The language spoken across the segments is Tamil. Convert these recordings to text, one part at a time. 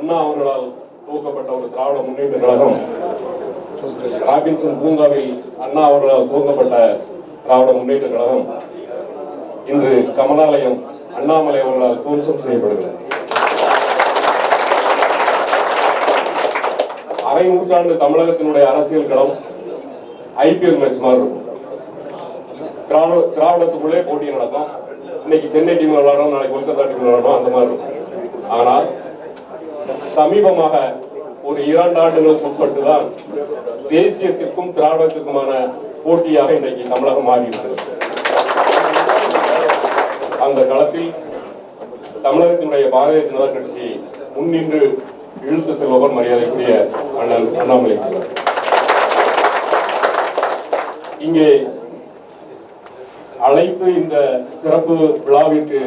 அண்ணா அவர்களால் துவக்கப்பட்ட ஒரு திராவிட முன்னேற்ற கழகம். ராபின்சன் பூங்காவில் அண்ணா அவர்களால் துவக்கப்பட்ட திராவிட முன்னேற்ற கழகம். இன்று கமலாலயம் அண்ணாமலை அவர்களால் துவம்சம் செய்யப்படுகிறது. அரை நூற்றாண்டு தமிழகத்தினுடைய அரசியல் களம் ஐபிஎல் மேட்ச் மாதிரி இருக்கும் திராவிட திராவிடத்துக்குள்ளே போட்டி நடக்கும். இன்னைக்கு சென்னை டீம் விளையாடும் நாளைக்கு கொல்கத்தா டீம் விளையாடும் அந்த மாதிரி இருக்கும். ஆனால் சமீபமாக ஒரு இரண்டு ஆண்டுகளுக்கு உட்பட்டு தான் தேசியத்திற்கும் திராவிடத்திற்குமான போட்டியாக இன்றைக்கு தமிழகம் மாறியிருக்கிறது அந்த களத்தில் தமிழகத்தினுடைய பாரதிய ஜனதா கட்சி முன்னின்று இழுத்து செல்பவர் மரியாதைக்குரிய அண்ணன் அண்ணாமலை அவர்கள். இங்கே அழைத்து இந்த சிறப்பு விழாவிற்கு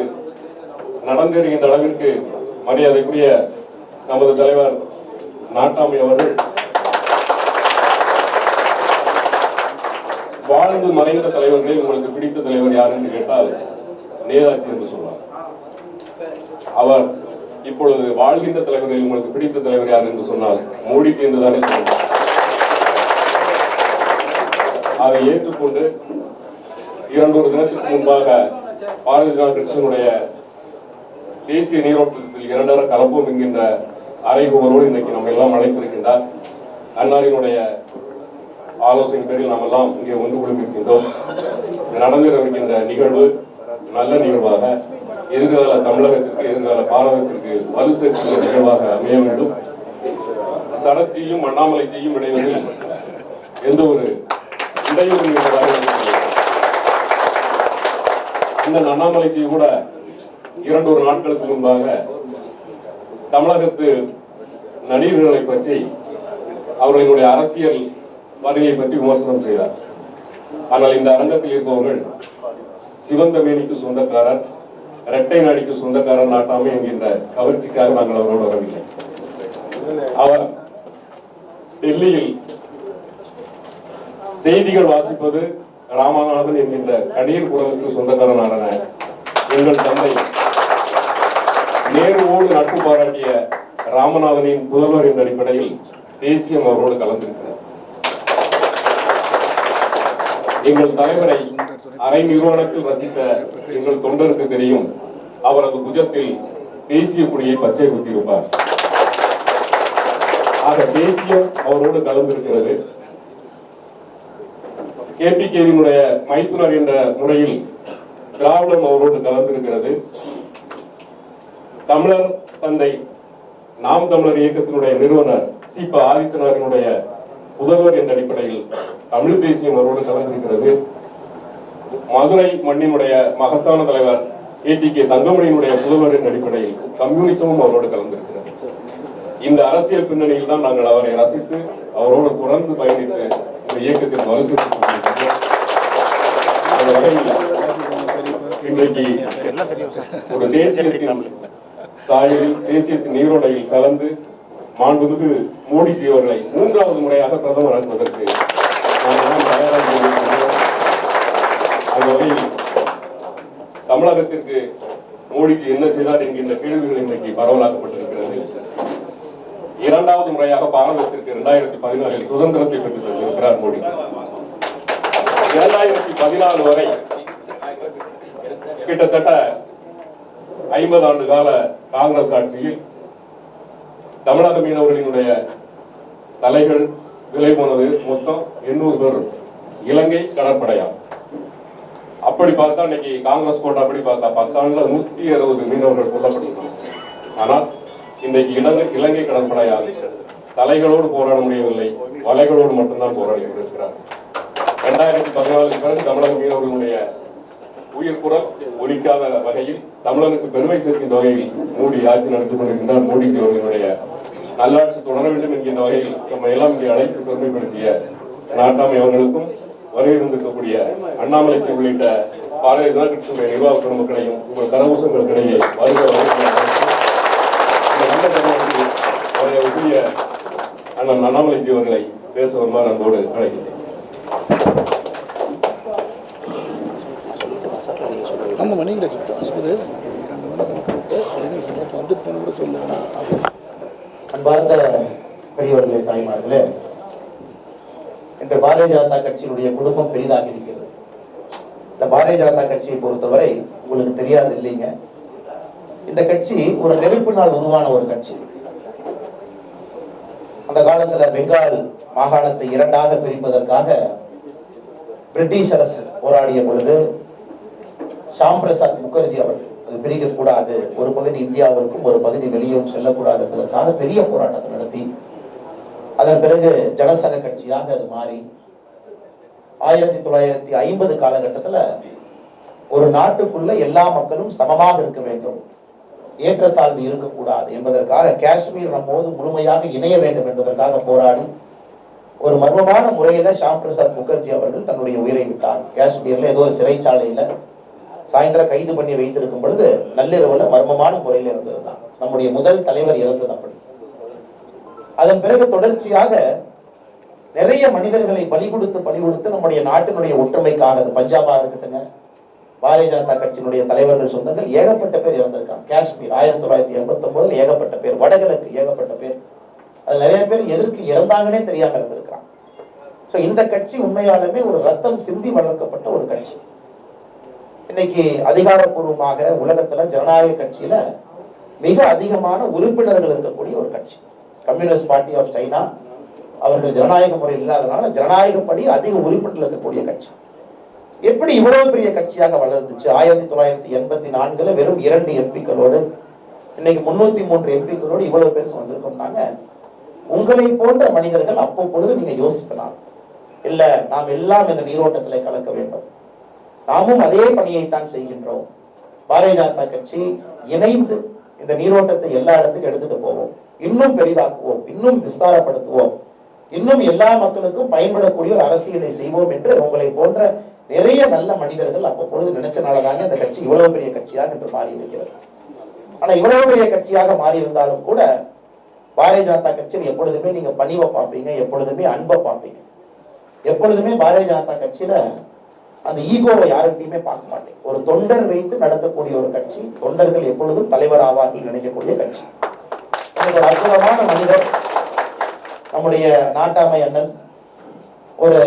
நடந்தேறுகின்ற அளவிற்கு மரியாதைக்குரிய நமது தலைவர் நாட்டாமை அவர்கள் வாழ்ந்து மறைந்த தலைவர்களில் உங்களுக்கு பிடித்த தலைவர் யார் என்று கேட்டால் நேதாஜி என்று சொல்வார். அவர் இப்பொழுது வாழ்கின்ற தலைவர்களில் உங்களுக்கு பிடித்த தலைவர் யார் என்று சொன்னால் மோடிஜி என்றுதானே சொல்வார். அதை ஏற்றுக்கொண்டு இரண்டொரு தினத்திற்கு முன்பாக பாரதிய ஜனதா கட்சியினுடைய தேசிய நீரோட்டத்தில் இரண்டர கலப்போம் என்கின்ற அறைகூவலோடு இன்னைக்கு நம்ம எல்லாம் அழைத்திருக்கின்றார். அன்னாரினுடைய ஆலோசனை பேரில் நாம் எல்லாம் இங்கே ஒன்று குழுமிருக்கின்றோம். நடந்திருக்கின்ற நிகழ்வு நல்ல நிகழ்வாக எதிர்கால தமிழகத்திற்கு எதிர்கால பாரதத்திற்கு வலு சேர்க்கின்ற நிகழ்வாக அமைய வேண்டும். சடத்தியும் அண்ணாமலைஜியும் இடைவெளியில் எந்த ஒரு இடையூறு இந்த அண்ணாமலைத்தையும் கூட இரண்டு ஒரு நாட்களுக்கு முன்பாக தமிழகத்து நடிகர்களை பற்றி அவர்களினுடைய அரசியல் வருகையை பற்றி விமர்சனம் செய்தார். ஆனால் இந்த அரங்கத்தில் இருப்பவர்கள் சிவந்த மேனிக்கு சொந்தக்காரர் இரட்டை நாடிக்கு சொந்தக்காரர் நாட்டாமை என்கின்ற கவர்ச்சிக்காக நாங்கள் அவரோடு வரவில்லை. அவர் டெல்லியில் செய்திகள் வாசிப்பது ராமநாதன் என்கின்ற கணீர் குரலுக்கு சொந்தக்காரனான எங்கள் தந்தை நேருவோடு நட்பு பாராட்டிய ராமநாதனின் புதல்வர் என்ற அடிப்படையில் தேசியம் அவரோடு கலந்திருக்கிறார். எங்கள் தலைவரை அரை நிறுவனத்தில் ரசித்த எங்கள் தொண்டருக்கு தெரியும் அவரது புஜத்தில் தேசிய கொடியை பச்சை குத்தியிருப்பார். ஆக தேசியம் அவரோடு கலந்திருக்கிறது. கேபிகேவினுடைய மைத்துனர் என்ற முறையில் திராவிடம் அவரோடு கலந்திருக்கிறது. தமிழர் தந்தை நாம் தமிழர் இயக்கத்தினுடைய நிறுவனர் சீபா ஆதித்தனாரினுடைய புதல்வர் என்ற அடிப்படையில் தமிழ் தேசியம் அவரோடு கலந்திருக்கிறது. மதுரை மண்ணினுடைய மகத்தான தலைவர் ஏடி கே. தங்கமணியினுடைய புதல்வர் என்ற அடிப்படையில் கம்யூனிசமும் அவரோடு கலந்திருக்கிறது. இந்த அரசியல் பின்னணியில் தான் நாங்கள் அவரை ரசித்து அவரோடு தொடர்ந்து பயணித்து இந்த இயக்கத்தில் வலுசெலுத்திக் இன்றைக்கு ஒரு தேசியத்தின் சாயலில் தேசியத்தின் நீரோடையில் கலந்து மாண்புமிகு மோடிஜி அவர்களை மூன்றாவது முறையாக பிரதமர் ஆக்குவதற்கு அந்த வகையில் தமிழகத்திற்கு மோடிஜி என்ன செய்தார் என்கின்ற கேள்விகள் இன்றைக்கு பரவலாக்கப்பட்டிருக்கிறது. இரண்டாவது முறையாக பாரதத்திற்கு இரண்டாயிரத்தி பதினாலில் சுதந்திரத்தை பெற்றுத் தந்திருக்கிறார் மோடி இரண்டாயிரத்தி பதினாலு வரை கிட்டத்தட்ட ஐம்பது ஆண்டு கால காங்கிரஸ் ஆட்சியில் தமிழக மீனவர்களினுடைய தலைகள் விலை போனது மொத்தம் எண்ணூறு பேர் இலங்கை கடற்படையா அப்படி பார்த்தா இன்னைக்கு காங்கிரஸ் கோட்டை அப்படி பார்த்தா பத்தாண்டுல நூத்தி அறுபது மீனவர்கள் கொல்லப்படுகிறார் ஆனால் இன்றைக்கு இலங்கை இலங்கை கடற்படையால் தலைகளோடு போராட முடியவில்லை. வலைகளோடு மட்டும்தான் போராடி கொண்டிருக்கிறார் இரண்டாயிரத்தி பதினாலுக்கு பிறகு தமிழக மீனவர்களுடைய உயிர் குரல் ஒலிக்காத வகையில் தமிழனுக்கு பெருமை சேர்க்கின்ற வகையில் மோடி ஆட்சி நடத்தி கொண்டிருக்கின்றார் மோடிஜி அவர்களுடைய நல்லாட்சி தொடர வேண்டும் என்கின்ற வகையில் நம்ம எல்லாம் இங்கே அழைத்து பெருமைப்படுத்திய நாட்டாமை அவர்களுக்கும் வருகை அண்ணாமலைச்சி உள்ளிட்ட பாரதிய ஜனதா கட்சியுடைய நிர்வாக பெருமக்களையும் உங்கள் கரகூசங்களுக்கிடையே வருக அவருடைய உரிய அண்ணன் அண்ணாமலைஜி அவர்களை பேச வருமாறு அன்போடு அழைக்கிறேன் அந்த மணிகளை சொல்லிட்டோம் அது இரண்டு மணி போட்டு இப்போ வந்து போன கூட சொல்லலாம் அப்படி அன்பார்ந்த பெரியவர்களே தாய்மார்களே இன்று பாரதிய ஜனதா கட்சியினுடைய குடும்பம் பெரிதாக இருக்கிறது. இந்த பாரதிய ஜனதா கட்சியை பொறுத்தவரை உங்களுக்கு தெரியாது இல்லைங்க. இந்த கட்சி ஒரு நெருப்பு நாள் உருவான ஒரு கட்சி. அந்த காலத்துல பெங்கால் மாகாணத்தை இரண்டாக பிரிப்பதற்காக பிரிட்டிஷ் அரசு போராடிய பொழுது ஷாம் பிரசாத் முகர்ஜி அவர்கள். அது பிரிக்கக்கூடாது ஒரு பகுதி இந்தியாவிற்கும் ஒரு பகுதி வெளியும் செல்லக்கூடாது என்பதற்காக பெரிய போராட்டத்தை நடத்தி அதன் பிறகு ஜனசங்க கட்சியாக அது மாறி ஆயிரத்தி தொள்ளாயிரத்தி ஐம்பது காலகட்டத்தில் ஒரு நாட்டுக்குள்ள எல்லா மக்களும் சமமாக இருக்க வேண்டும். ஏற்றத்தாழ்வு இருக்கக்கூடாது என்பதற்காக காஷ்மீர் நம்மோது முழுமையாக இணைய வேண்டும் என்பதற்காக போராடி ஒரு மர்மமான முறையில் ஷாம் பிரசாத் முகர்ஜி அவர்கள் தன்னுடைய உயிரை விட்டார். காஷ்மீரில் ஏதோ ஒரு சிறைச்சாலையில் சாயந்தரம் கைது பண்ணி வைத்திருக்கும் பொழுது நள்ளிரவுல மர்மமான முறையில் இருந்திருந்தார் நம்முடைய முதல் தலைவர் இறந்தது அப்படி. அதன் பிறகு தொடர்ச்சியாக நிறைய மனிதர்களை பலி கொடுத்து பலி கொடுத்து நம்முடைய நாட்டினுடைய ஒற்றுமைக்காக அது பஞ்சாபா இருக்கட்டுங்க பாரதிய ஜனதா கட்சியினுடைய தலைவர்கள் சொந்தங்கள் ஏகப்பட்ட பேர் இறந்திருக்காங்க. காஷ்மீர் ஆயிரத்தி தொள்ளாயிரத்தி எண்பத்தி ஒன்பதுல ஏகப்பட்ட பேர் வடகிழக்கு ஏகப்பட்ட பேர். அது நிறைய பேர் எதற்கு இறந்தாங்கன்னே தெரியாமல் இருந்திருக்கிறாங்க ஸோ இந்த கட்சி உண்மையாலுமே ஒரு ரத்தம் சிந்தி வளர்க்கப்பட்ட ஒரு கட்சி. இன்னைக்கு அதிகாரப்பூர்வமாக உலகத்துல ஜனநாயக கட்சியில மிக அதிகமான உறுப்பினர்கள் இருக்கக்கூடிய ஒரு கட்சி. Communist party of China. அவர்கள் ஜனநாயக முறை இல்லாதனால ஜனநாயகப்படி அதிக உறுப்பினர்கள் இருக்கக்கூடிய கட்சி. எப்படி இவ்வளவு பெரிய கட்சியாக வளர்ந்துச்சு? ஆயிரத்தி தொள்ளாயிரத்தி எண்பத்தி நான்குல வெறும் இரண்டு எம்பிக்களோடு இன்னைக்கு முன்னூத்தி மூன்று எம்பிக்களோடு இவ்வளவு பேர் வந்திருக்கோம்னாங்க உங்களை போன்ற மனிதர்கள் அப்பப்பொழுது நீங்க யோசித்தனால் இல்ல நாம் எல்லாம் இந்த நீரோட்டத்தில் கலக்க வேண்டும். நாமும் அதே பணியைத்தான் செய்கின்றோம். பாரதிய ஜனதா கட்சி இணைந்து இந்த நீரோட்டத்தை எல்லா இடத்துக்கும் எடுத்துட்டு போவோம். இன்னும் பெரிதாக்குவோம் இன்னும் விஸ்தாரப்படுத்துவோம். இன்னும் எல்லா மக்களுக்கும் பயன்படக்கூடிய ஒரு அரசியலை செய்வோம் என்று உங்களை போன்ற நிறைய நல்ல மனிதர்கள் அப்பப்பொழுது நினைச்சனாலதாங்க இந்த கட்சி இவ்வளவு பெரிய கட்சியாக இன்று மாறி இருக்கிறது ஆனா இவ்வளவு பெரிய கட்சியாக மாறி இருந்தாலும் கூட பாரதிய ஜனதா கட்சியில் எப்பொழுதுமே நீங்க பணிவை பார்ப்பீங்க எப்பொழுதுமே அன்பை பார்ப்பீங்க. எப்பொழுதுமே பாரதிய ஜனதா கட்சியில அந்த ஈகோவை யாருக்கிட்டையுமே பார்க்க மாட்டேன். ஒரு தொண்டர் வைத்து நடத்தக்கூடிய ஒரு கட்சி தொண்டர்கள் எப்பொழுதும் தலைவர் ஆவார்கள் நினைக்கக்கூடிய கட்சி. எனக்கு ஒரு அற்புதமான மனிதர் நம்முடைய நாட்டாமை அண்ணன் ஒரு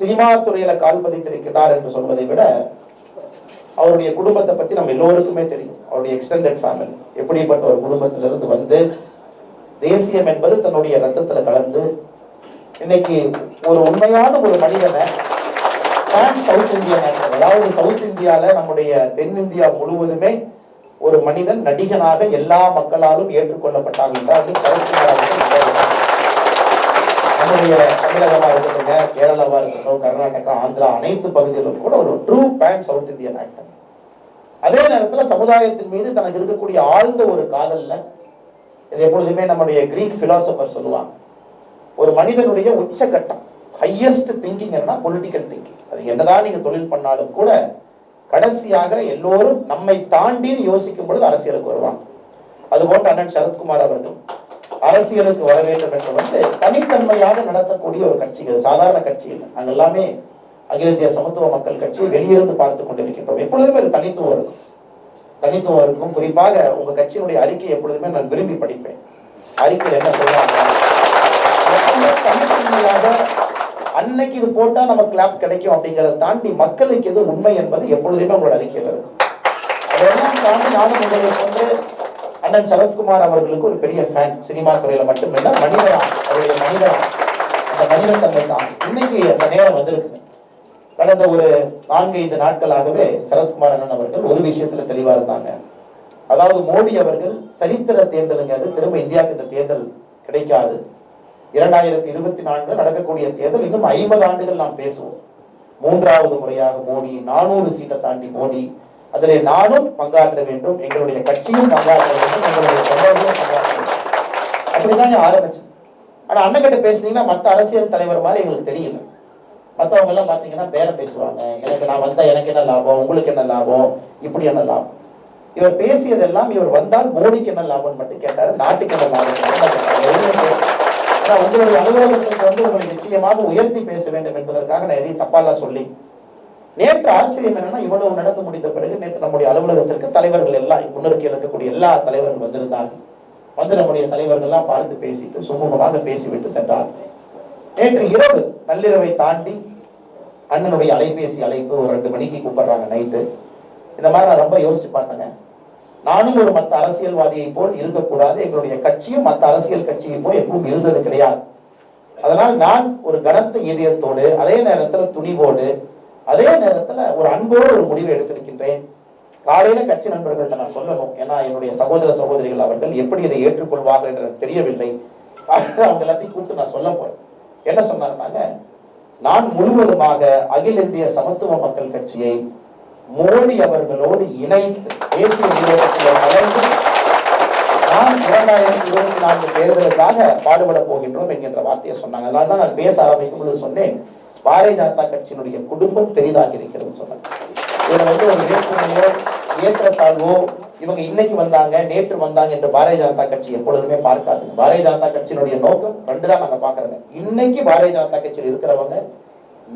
சினிமா துறையில கால் பதித்திருக்கிறார் என்று சொல்வதை விட அவருடைய குடும்பத்தை பத்தி நம்ம எல்லோருக்குமே தெரியும். அவருடைய எக்ஸ்டெண்டட் ஃபேமிலி எப்படிப்பட்ட ஒரு குடும்பத்திலிருந்து வந்து தேசியம் என்பது தன்னுடைய ரத்தத்துல கலந்து இன்னைக்கு ஒரு உண்மையான ஒரு மனிதனை pan சவுத் இந்தியன் ஆக்டர் அதாவது சவுத் இந்தியால நம்முடைய தென்னிந்தியா முழுவதுமே ஒரு மனிதன் நடிகனாக எல்லா மக்களாலும் ஏற்றுக்கொள்ளப்பட்டாங்க என்றால் அது நம்முடைய தமிழகமா இருக்கட்டுங்க கேரளாவா இருக்கட்டும் கர்நாடகா ஆந்திரா அனைத்து பகுதிகளிலும் கூட ஒரு true pan south Indian actor அதே நேரத்தில் சமுதாயத்தின் மீது தனக்கு இருக்கக்கூடிய ஆழ்ந்த ஒரு காதல்ல இது எப்பொழுதுமே நம்முடைய கிரீக் பிலாசபர் சொல்லுவாங்க. ஒரு மனிதனுடைய உச்சகட்டம் ஹையஸ்ட் திங்கிங் என்ன பொலிட்டிக்கல் திங்கிங் அது என்னதான் நீங்க தொழில் பண்ணாலும் கூட கடைசியாக எல்லோரும் நம்மை தாண்டின்னு யோசிக்கும் பொழுது அரசியலுக்கு வருவாங்க. அதுபோன்று அண்ணன் சரத்குமார் அவர்கள் அரசியலுக்கு வர வேண்டும் என்று வந்து தனித்தன்மையாக நடத்தக்கூடிய ஒரு கட்சி இது சாதாரண கட்சி இல்லை. நாங்கள் எல்லாமே அகில இந்திய சமத்துவ மக்கள் கட்சியை வெளியிருந்து பார்த்து கொண்டிருக்கின்றோம். எப்பொழுதுமே ஒரு தனித்துவம் இருக்கும். தனித்துவம் இருக்கும். குறிப்பாக உங்க கட்சியினுடைய அறிக்கையை எப்பொழுதுமே நான் விரும்பி படிப்பேன். அறிக்கையில் என்ன சொல்லுவாங்க தனித்தன்மையாக அன்னைக்கு இது போட்டா நம்ம கிளாப் கிடைக்கும் அப்படிங்கிறத தாண்டி மக்களுக்கு எது உண்மை என்பது எப்பொழுதுமே உங்களோட அறிக்கையில் இருக்கும். அதெல்லாம் தாண்டி நானும் உங்களுக்கு வந்து அண்ணன் சரத்குமார் அவர்களுக்கு ஒரு பெரிய ஃபேன் சினிமா துறையில மட்டுமில்ல மனிதரா அவருடைய மனிதரா அந்த மனிதத்தன்மை தான். இன்னைக்கு அந்த நேரம் வந்திருக்கு கடந்த ஒரு நான்கு ஐந்து நாட்களாகவே சரத்குமார் அண்ணன் அவர்கள் ஒரு விஷயத்துல தெளிவா இருந்தாங்க. அதாவது மோடி அவர்கள் சரித்திர தேர்தலுங்கிறது திரும்ப இந்தியாவுக்கு இந்த தேர்தல் கிடைக்காது. இரண்டாயிரத்தி இருபத்தி நான்கு நடக்கக்கூடிய தேர்தல் இன்னும் ஐம்பது ஆண்டுகள் நாம் பேசுவோம். மூன்றாவது முறையாக மோடி நானூறு சீட்டை தாண்டி மோடி அதிலே நானும் பங்காற்ற வேண்டும். எங்களுடைய கட்சியும் பங்காற்ற வேண்டும். எங்களுடைய தொண்டர்களும் பங்காற்ற வேண்டும். அப்படிதான் ஆரம்பிச்சது. ஆனா அண்ணன் கிட்ட பேசுனீங்கன்னா மற்ற அரசியல் தலைவர் மாதிரி எங்களுக்கு தெரியல. மற்றவங்க எல்லாம் பாத்தீங்கன்னா பேரம் பேசுவாங்க. எனக்கு நான் வந்தா எனக்கு என்ன லாபம்? உங்களுக்கு என்ன லாபம்? இப்படி என்ன லாபம்? இவர் பேசியதெல்லாம் இவர் வந்தால் மோடிக்கு என்ன லாபம் மட்டும் கேட்டாரு. நாட்டுக்கு என்ன லாபம் ஆனால் உங்களுடைய அலுவலகத்திற்கு வந்து உங்களை நிச்சயமாக உயர்த்தி பேச வேண்டும் என்பதற்காக நான் எதையும் தப்பாலாம் சொல்லி. நேற்று ஆச்சரியம் என்னன்னா இவ்வளவு நடந்து முடிந்த பிறகு நேற்று நம்முடைய அலுவலகத்திற்கு தலைவர்கள் எல்லாம் முன்னிறுக்கி இருக்கக்கூடிய எல்லா தலைவர்கள் வந்திருந்தார்கள். வந்து நம்முடைய தலைவர்கள்லாம் பார்த்து பேசிட்டு சுமூகமாக பேசிவிட்டு சென்றார் நேற்று இரவு நள்ளிரவை தாண்டி அண்ணனுடைய அலைபேசி அழைப்பு ஒரு ரெண்டு மணிக்கு கூப்பிடுறாங்க நைட்டு. இந்த மாதிரி நான் ரொம்ப யோசிச்சு பார்த்தேங்க. நானும் ஒரு மற்ற அரசியல்வாதியை போல் இருக்கக்கூடாது. எங்களுடைய கட்சியும் மற்ற அரசியல் கட்சியை போல் எப்பவும் இருந்தது கிடையாது. அதனால் நான் ஒரு கனத்த இதயத்தோடு அதே நேரத்தில் துணிவோடு அதே நேரத்தில் ஒரு அன்போடு ஒரு முடிவை எடுத்திருக்கின்றேன். காலையில கட்சி நண்பர்கள்ட்ட நான் சொல்லணும். ஏன்னா என்னுடைய சகோதர சகோதரிகள் அவர்கள் எப்படி இதை ஏற்றுக்கொள்வார்கள் என்று எனக்கு தெரியவில்லை. அவங்க எல்லாத்தையும் கூப்பிட்டு நான் சொல்ல போறேன். என்ன சொன்னாருனாங்க நான் முழுவதுமாக அகில இந்திய சமத்துவ மக்கள் கட்சியை மோடி அவர்களோடு இணைத்து தேசிய நீரோட்டத்தில் கலந்து நாம் இரண்டாயிரத்தி இருபத்தி நான்கு தேர்தலுக்காக பாடுபட போகின்றோம் என்கின்ற வார்த்தையை சொன்னாங்க. அதனால தான் நான் பேச ஆரம்பிக்கும் பொழுது சொன்னேன். பாரதிய ஜனதா கட்சியினுடைய குடும்பம் பெரிதாக இருக்கிறது சொன்னாங்க. இதுல வந்து ஒரு வேற்றுமையோ ஏற்றத்தாழ்வோ இவங்க இன்னைக்கு வந்தாங்க நேற்று வந்தாங்க என்று பாரதிய ஜனதா கட்சி எப்பொழுதுமே பார்க்காது. பாரதிய ஜனதா கட்சியினுடைய நோக்கம் ரெண்டு தான் நாங்க பாக்குறோங்க இன்னைக்கு பாரதிய ஜனதா கட்சியில் இருக்கிறவங்க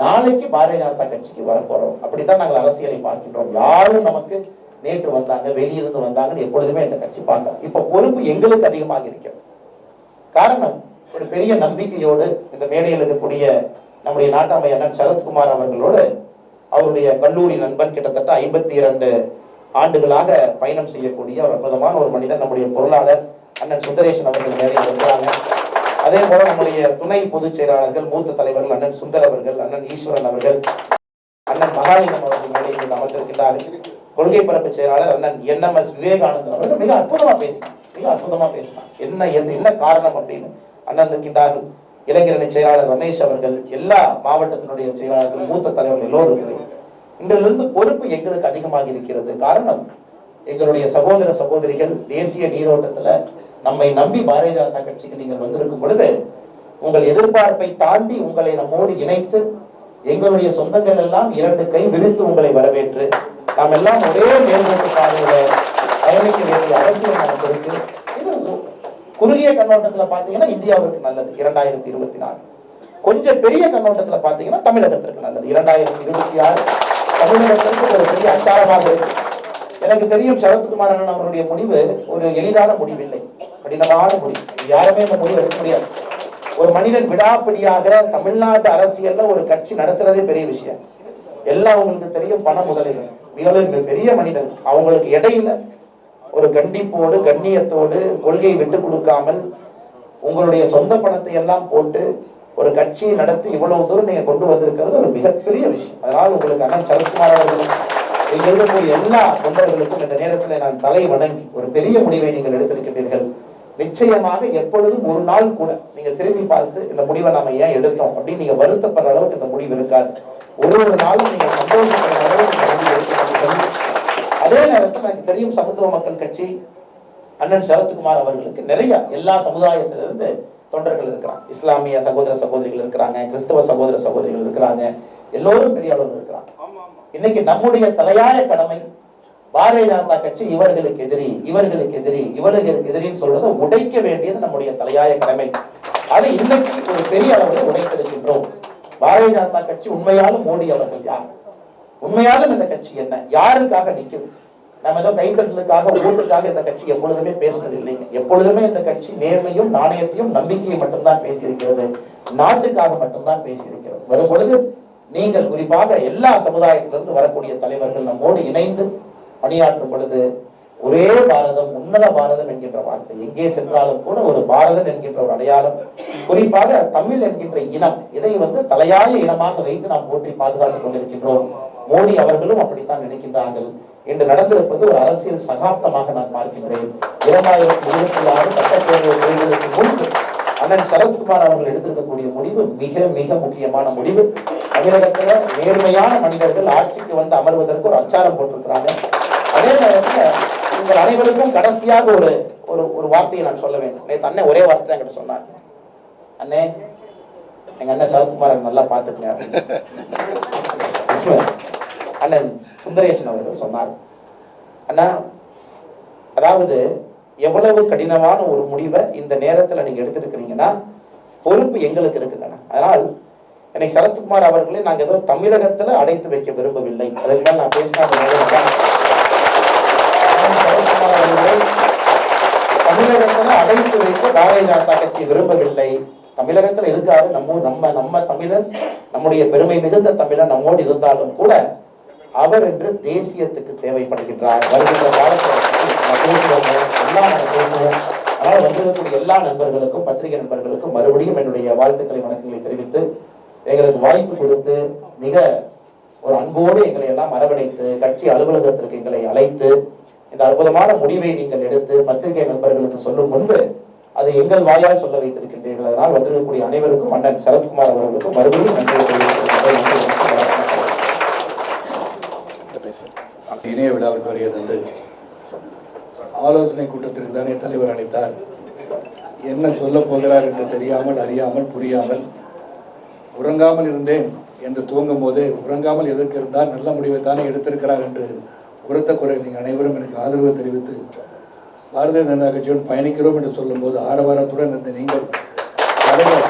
நாளைக்கு பாரதிய ஜனதா கட்சிக்கு வரப்போறோம். அப்படித்தான் நாங்கள் அரசியலை பார்க்கின்றோம். யாரும் நமக்கு நேற்று வந்தாங்க வெளியிருந்து வந்தாங்கன்னு எப்பொழுதுமே இந்த கட்சி பார்க்க இப்ப பொறுப்பு எங்களுக்கு அதிகமாக இருக்கிறது. காரணம் ஒரு பெரிய நம்பிக்கையோடு இந்த மேடையில் இருக்கக்கூடிய நம்முடைய நாட்டாமை அண்ணன் சரத்குமார் அவர்களோடு அவருடைய கல்லூரி நண்பன் கிட்டத்தட்ட ஐம்பத்தி இரண்டு ஆண்டுகளாக பயணம் செய்யக்கூடிய ஒரு அற்புதமான ஒரு மனிதன் நம்முடைய பொருளாளர் அண்ணன் சுந்தரேசன் அவர்கள் மேடையில் இருக்கிறாங்க. அதே போல நம்முடைய துணை பொதுச் செயலாளர்கள் மூத்த தலைவர்கள் அண்ணன் சுந்தர் அவர்கள் அண்ணன் ஈஸ்வரன் அவர்கள் அண்ணன் மகாலிங்கம் அவர்கள் மேலே இருந்து கொள்கை பரப்பு செயலாளர் அண்ணன் என் எஸ் விவேகானந்தன் அவர்கள் மிக அற்புதமா பேசினார். மிக அற்புதமா பேசினார். என்ன எது என்ன காரணம் அப்படின்னு அண்ணன் இருக்கின்றார்கள் இளைஞரணி செயலாளர் ரமேஷ் அவர்கள் எல்லா மாவட்டத்தினுடைய செயலாளர்கள் மூத்த தலைவர்கள் எல்லோரும் இன்றிலிருந்து பொறுப்பு எங்களுக்கு அதிகமாக இருக்கிறது. காரணம் எங்களுடைய சகோதர சகோதரிகள் தேசிய நீரோட்டத்துல நம்மை நம்பி பாரதிய ஜனதா கட்சிக்கு நீங்கள் வந்திருக்கும் பொழுது உங்கள் எதிர்பார்ப்பை தாண்டி உங்களை நம்மோடு இணைத்து எங்களுடைய சொந்தங்கள் எல்லாம் இரண்டு கை விரித்து உங்களை வரவேற்று நாம் எல்லாம் ஒரே மேல்நோக்கு பாதையில பயணிக்க வேண்டிய அவசியம் நமக்கு இருக்கு. இது குறுகிய கண்ணோட்டத்துல பாத்தீங்கன்னா இந்தியாவிற்கு நல்லது இரண்டாயிரத்தி இருபத்தி நாலு. கொஞ்சம் பெரிய கண்ணோட்டத்துல பாத்தீங்கன்னா தமிழகத்திற்கு நல்லது இரண்டாயிரத்தி இருபத்தி ஆறு தமிழகத்திற்கு ஒரு பெரிய அச்சாரமாக இருக்கு. எனக்கு தெரியும் சரத்குமார் அண்ணன் அவருடைய முடிவு ஒரு எளிதான முடிவில்லை கடினமான முடிவு. யாருமே இந்த முடிவு எடுக்க முடியாது. ஒரு மனிதன் விடாப்பிடியாக தமிழ்நாட்டு அரசியல்ல ஒரு கட்சி நடத்துறதே பெரிய விஷயம். எல்லாம் உங்களுக்கு தெரியும் பண முதலீடு மிக பெரிய மனிதன். அவங்களுக்கு இடையில ஒரு கண்டிப்போடு கண்ணியத்தோடு கொள்கையை விட்டு கொடுக்காமல் உங்களுடைய சொந்த பணத்தை எல்லாம் போட்டு ஒரு கட்சியை நடத்தி இவ்வளவு தூரம் நீங்க கொண்டு வந்திருக்கிறது ஒரு மிகப்பெரிய விஷயம். அதனால் உங்களுக்கு அண்ணன் சரத்குமார் அவர்களும் இங்க இருக்கக்கூடிய எல்லா தொண்டர்களுக்கும் இந்த நேரத்தில் நான் தலை வணங்கி ஒரு பெரிய முடிவை நீங்கள் எடுத்திருக்கிறீர்கள் நிச்சயமாக எப்பொழுதும் ஒரு நாள் கூட நீங்க திரும்பி பார்த்து இந்த முடிவை நாம ஏன் எடுத்தோம் அப்படின்னு நீங்க வருத்தப்படுற அளவுக்கு இந்த முடிவு இருக்காது. ஒரு ஒரு நாளும் நீங்க சந்தோஷப்படுற அளவுக்கு இந்த முடிவு அதே நேரத்தில் எனக்கு தெரியும் சமத்துவ மக்கள் கட்சி அண்ணன் சரத்குமார் அவர்களுக்கு நிறைய எல்லா சமுதாயத்திலிருந்து தொண்டர்கள் இருக்கிறாங்க. இஸ்லாமிய சகோதர சகோதரிகள் இருக்கிறாங்க கிறிஸ்தவ சகோதர சகோதரிகள் இருக்கிறாங்க. எல்லோரும் பெரிய அளவில் இருக்கிறாங்க. இன்னைக்கு நம்முடைய தலையாய கடமை பாரதிய ஜனதா கட்சி இவர்களுக்கு எதிரி இவர்களுக்கு எதிரி இவர்களுக்கு எதிரின்னு சொல்றதை உடைக்க வேண்டியது நம்முடைய தலையாய கடமை. அதை இன்னைக்கு ஒரு பெரிய அளவில் உடைத்திருக்கின்றோம். பாரதிய ஜனதா கட்சி உண்மையாலும் மோடி அவர்கள் யார்? உண்மையாலும் இந்த கட்சி என்ன? யாருக்காக நிற்குது நம்ம ஏதோ கைத்தட்டலுக்காக ஓட்டுக்காக இந்த கட்சி எப்பொழுதுமே பேசுனது இல்லைங்க. எப்பொழுதுமே இந்த கட்சி நேர்மையும் நாணயத்தையும் நம்பிக்கையும் மட்டும்தான் பேசியிருக்கிறது. நாட்டுக்காக மட்டும்தான் பேசியிருக்கிறது. வரும் பொழுது நீங்கள் குறிப்பாக எல்லா சமுதாயத்திலிருந்து வரக்கூடிய தலைவர்கள் நம்மோடு இணைந்து பணியாற்றும் பொழுது ஒரே பாரதம் உன்னத பாரதம் என்கின்ற வார்த்தை. எங்கே சென்றாலும் கூட ஒரு பாரதம் என்கின்ற ஒரு அடையாளம். குறிப்பாக தமிழ் என்கின்ற இனம் இதை வந்து தலையாய இனமாக வைத்து நாம் போற்றி பாதுகாத்துக் கொண்டிருக்கின்றோம். மோடி அவர்களும் அப்படித்தான் நினைக்கின்றார்கள். என்று நடந்திருப்பது ஒரு அரசியல் சகாப்தமாக நான் பார்க்கின்றேன். இரண்டாயிரத்தி இருபத்தி ஆறு சட்டப்பேரவை தேர்தலுக்கு முன்பு அண்ணன் சரத்குமார் அவர்கள் எடுத்திருக்கக்கூடிய முடிவு மிக மிக முக்கியமான முடிவு. தமிழகத்துல நேர்மையான மனிதர்கள் ஆட்சிக்கு வந்து அமர்வதற்கு ஒரு அச்சாரம் போட்டிருக்கிறாங்க. அதே நேரத்துல உங்கள் அனைவருக்கும் கடைசியாக ஒரு ஒரு ஒரு வார்த்தையை நான் சொல்ல வேண்டும். நேற்று அண்ணன் ஒரே வார்த்தை தான் என்கிட்ட சொன்னார். அண்ணே எங்க அண்ணன் சரத்குமார் நல்லா பார்த்துக்கங்க அண்ணன் சுந்தரேசன் அவர்கள் சொன்னார். அண்ணா அதாவது எவ்வளவு கடினமான ஒரு முடிவை இந்த நேரத்தில் நீங்க எடுத்திருக்கிறீங்கன்னா பொறுப்பு எங்களுக்கு இருக்குங்கண்ணா. அதனால் என்னை சரத்குமார் அவர்களை நாங்க ஏதோ தமிழகத்துல அடைத்து வைக்க விரும்பவில்லை. அதற்கு மேல் நான் பேசினா சரத்குமார் அவர்களை தமிழகத்துல அடைத்து வைக்க பாரதிய ஜனதா கட்சி விரும்பவில்லை. தமிழகத்தில் இருக்காரு. நம்ம நம்ம நம்ம தமிழன் நம்முடைய பெருமை மிகுந்த தமிழன் நம்மோடு இருந்தாலும் கூட அவர் என்று தேசியத்துக்கு தேவைப்படுகின்றார். வருகின்ற காலத்தில் அதனால் வந்திருக்கக்கூடிய எல்லா நண்பர்களுக்கும் பத்திரிகை நண்பர்களுக்கும் மறுபடியும் என்னுடைய வாழ்த்துக்களை வணக்கங்களை தெரிவித்து எங்களுக்கு வாய்ப்பு கொடுத்து மிக ஒரு அன்போடு எங்களை எல்லாம் அரவணைத்து கட்சி அலுவலகத்திற்கு எங்களை அழைத்து இந்த அற்புதமான முடிவை நீங்கள் எடுத்து பத்திரிகை நண்பர்களுக்கு சொல்லும் முன்பு அதை எங்கள் வாயால் சொல்ல வைத்திருக்கின்றீர்கள். அதனால் வந்திருக்கக்கூடிய அனைவருக்கும் அண்ணன் சரத்குமார் அவர்களுக்கும் மறுபடியும் நன்றி இணைய விழாவிற்கு வருகிறது ஆலோசனை கூட்டத்திற்கு தானே தலைவர் அழைத்தார். என்ன சொல்ல போகிறார் என்று தெரியாமல் அறியாமல் புரியாமல் உறங்காமல் இருந்தேன் என்று துவங்கும் போது உறங்காமல் எதற்கு இருந்தால் நல்ல முடிவை தானே எடுத்திருக்கிறார் என்று உரத்த குரல் நீங்கள் அனைவரும் எனக்கு ஆதரவு தெரிவித்து பாரதிய ஜனதா கட்சியுடன் பயணிக்கிறோம் என்று சொல்லும்போது ஆரவாரத்துடன் இருந்த நீங்கள் தலைவர்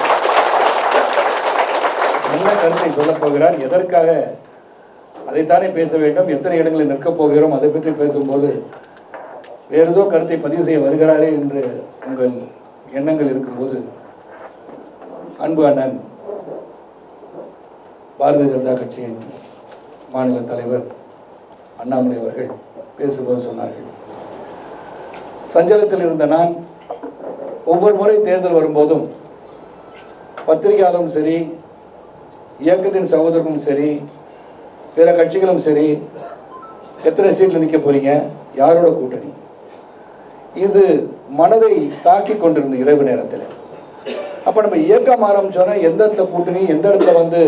என்ன கருத்தை சொல்லப் போகிறார்? எதற்காக? அதைத்தானே பேச வேண்டும். எத்தனை இடங்களில் நிற்கப் போகிறோம்? அதை பற்றி பேசும்போது வேறு ஏதோ கருத்தை பதிவு செய்ய வருகிறாரே என்று உங்கள் எண்ணங்கள் இருக்கும்போது அன்பு அண்ணன் பாரதிய ஜனதா கட்சியின் மாநில தலைவர் அண்ணாமலை அவர்கள் பேசும்போது சொன்னார்கள். சஞ்சலத்தில் இருந்த நான் ஒவ்வொரு முறை தேர்தல் வரும்போதும் பத்திரிகையாளரும் சரி இயக்கத்தின் சகோதரரும் சரி பிற கட்சிகளும் சரி எத்தனை சீட்டில் நிற்க போறீங்க? யாரோட கூட்டணி? இது மனதை தாக்கி கொண்டிருந்த இரவு நேரத்தில். அப்போ நம்ம இயக்கம் ஆரம்பிச்சோன்னா எந்த இடத்துல கூட்டணி எந்த இடத்துல வந்து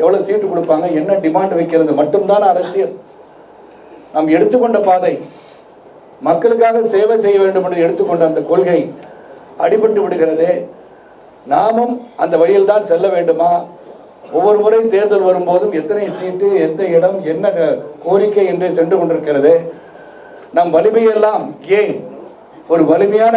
எவ்வளோ சீட்டு கொடுப்பாங்க? என்ன டிமாண்ட் வைக்கிறது? மட்டும்தான் அரசியல்? நாம் எடுத்துக்கொண்ட பாதை மக்களுக்காக சேவை செய்ய வேண்டும் என்று எடுத்துக்கொண்ட அந்த கொள்கை அடிபட்டு விடுகிறதே. நாமும் அந்த வழியில் தான் செல்ல வேண்டுமா? ஒவ்வொரு முறை தேர்தல் வரும்போதும் எத்தனை சீட்டு எந்த இடம் என்ன கோரிக்கை என்று சென்று கொண்டிருக்கிறது. நம் வலிமையெல்லாம் ஏன்? ஒரு வலிமையான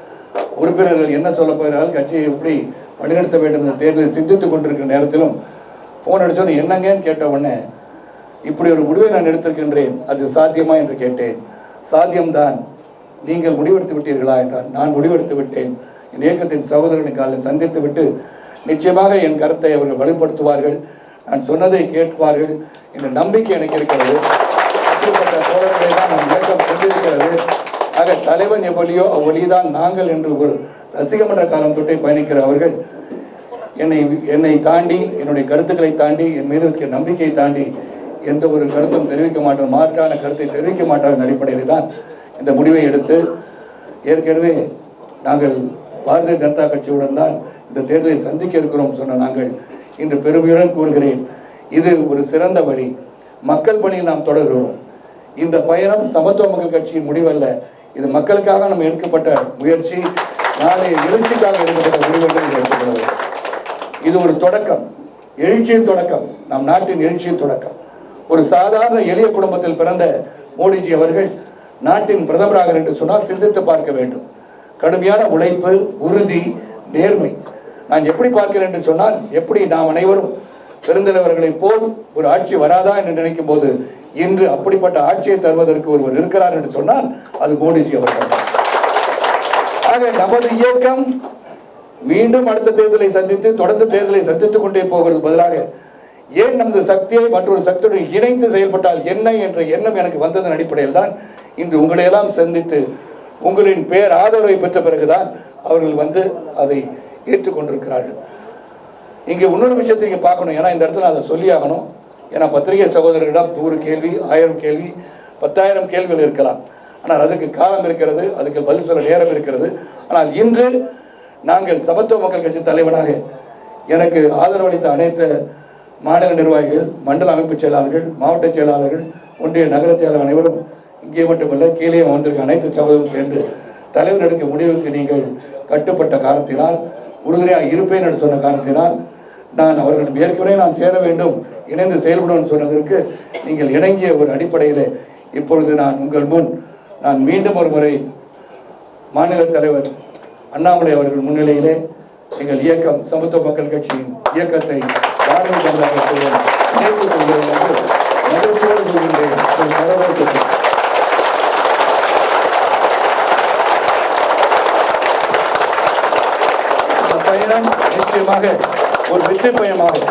உறுப்பினர்கள் என்ன சொல்ல போகிறார்கள்? கட்சியை எப்படி வழிநடத்த வேண்டும் என்ற தேர்தலை சிந்தித்துக் கொண்டிருக்கிற நேரத்திலும் ஃபோன் அடிச்சோன்னு என்னங்கன்னு கேட்ட உடனே இப்படி ஒரு முடிவை நான் எடுத்திருக்கின்றேன். அது சாத்தியமா? என்று கேட்டேன். சாத்தியம்தான். நீங்கள் முடிவெடுத்து விட்டீர்களா? என்றால் நான் முடிவெடுத்து விட்டேன். என் இயக்கத்தின் சகோதரனை காலையில் சந்தித்து விட்டு நிச்சயமாக என் கருத்தை அவர்கள் வலுப்படுத்துவார்கள். நான் சொன்னதை கேட்பார்கள். என்ற நம்பிக்கை எனக்கு இருக்கிறது. அப்படிப்பட்ட தான் நான் தலைவன் எவ்வளியோ அவ்வழிதான் நாங்கள் என்று ஒரு ரசிகமன்ற காலம் தொட்டே பயணிக்கிற அவர்கள். என்னை என்னை தாண்டி என்னுடைய கருத்துக்களை தாண்டி என் மீது இருக்கிற நம்பிக்கையை தாண்டி எந்த ஒரு கருத்தும் தெரிவிக்க மாட்டோம் மாற்றான கருத்தை தெரிவிக்க மாட்டார்கள் அடிப்படையில் தான் இந்த முடிவை எடுத்து ஏற்கனவே நாங்கள் பாரதிய ஜனதா கட்சியுடன் தான் இந்த தேர்தலை சந்திக்க இருக்கிறோம் சொன்ன நாங்கள் இன்று பெருமையுடன் கூறுகிறேன். இது ஒரு சிறந்த வழி. மக்கள் பணியில் நாம் தொடர்கிறோம். இந்த பயணம் சமத்துவ மக்கள் கட்சியின் முடிவல்ல. இது மக்களுக்காக நம்ம எடுக்கப்பட்ட முயற்சி. நாளை எழுச்சிக்காக எடுக்கப்பட்ட முடிவுகள் இது இது ஒரு தொடக்கம். எழுச்சியின் தொடக்கம். நம் நாட்டின் எழுச்சியின் தொடக்கம். ஒரு சாதாரண எளிய குடும்பத்தில் பிறந்த மோடிஜி அவர்கள் நாட்டின் பிரதமராக என்று சொன்னால் சிந்தித்து பார்க்க வேண்டும். கடுமையான உழைப்பு உறுதி நேர்மை. நான் எப்படி பார்க்கிறேன் என்று சொன்னால் எப்படி நாம் அனைவரும் பெருந்தலைவர்களைப் போல் ஒரு ஆட்சி வராதா என்று நினைக்கும் போது இன்று அப்படிப்பட்ட ஆட்சியை தருவதற்கு ஒருவர் இருக்கிறார் என்று சொன்னால் அது மோடிஜி அவர்கள். ஆக நமது இயக்கம் மீண்டும் அடுத்த தேர்தலை சந்தித்து தொடர்ந்து தேர்தலை சந்தித்துக் கொண்டே போகிறது பதிலாக ஏன் நமது சக்தியை மற்றொரு சக்தியுடன் இணைந்து செயல்பட்டால் என்ன என்ற எண்ணம் எனக்கு வந்ததன் அடிப்படையில் தான் இன்று உங்களையெல்லாம் சந்தித்து உங்களின் பேர் ஆதரவை பெற்ற பிறகுதான் அவர்கள் வந்து அதை ஏற்றுக்கொண்டிருக்கிறார்கள். இங்கே இன்னொரு விஷயத்தை இங்கே பார்க்கணும். ஏன்னா இந்த இடத்துல அதை சொல்லி ஆகணும் ஏன்னா பத்திரிகை சகோதரர்களிடம் நூறு கேள்வி ஆயிரம் கேள்வி பத்தாயிரம் கேள்விகள் இருக்கலாம். ஆனால் அதுக்கு காலம் இருக்கிறது அதுக்கு பதில் சொல்ல நேரம் இருக்கிறது. ஆனால் இன்று நாங்கள் சமத்துவ மக்கள் கட்சி தலைவனாக எனக்கு ஆதரவளித்த அனைத்து மாநில நிர்வாகிகள் மண்டல அமைப்பு செயலாளர்கள் மாவட்ட செயலாளர்கள் ஒன்றிய நகர செயலாளர் அனைவரும் இங்கே மட்டுமல்ல கீழே வந்திருக்க அனைத்து சகோதரரும் சேர்ந்து தலைவர் எடுக்க முடிவுக்கு நீங்கள் கட்டுப்பட்ட காரணத்தினால் உறுதுணையாக இருப்பேன் என்று சொன்ன காரணத்தினால் நான் அவர்களிடம் ஏற்கனவே நான் சேர வேண்டும் இணைந்து செயல்படும் சொன்னதற்கு நீங்கள் இணங்கிய ஒரு அடிப்படையில் இப்பொழுது நான் உங்கள் முன் நான் மீண்டும் ஒரு முறை மாநில தலைவர் அண்ணாமலை அவர்கள் முன்னிலையிலே எங்கள் இயக்கம் சமத்துவ மக்கள் கட்சியின் இயக்கத்தை பாரதிய ஜனதா கட்சியுடன் கொள்கிறேன் என்று மகிழ்ச்சியோடு பயணம் நிச்சயமாக ஒரு வெற்றி பயணமாகும்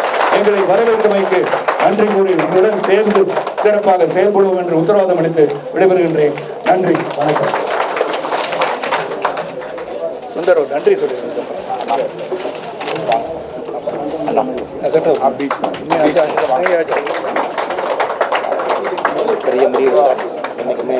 எங்களை வரவேற்றமைக்கு நன்றி கூறி உங்களுடன் சேர்ந்து சிறப்பாக செயல்படுவோம் என்று உத்தரவாதம் அளித்து விடைபெறுகின்றேன். நன்றி. வணக்கம். சுந்தர் நன்றி சொல்லுங்கள் பெரிய முடிவு சார். என்னைக்குமே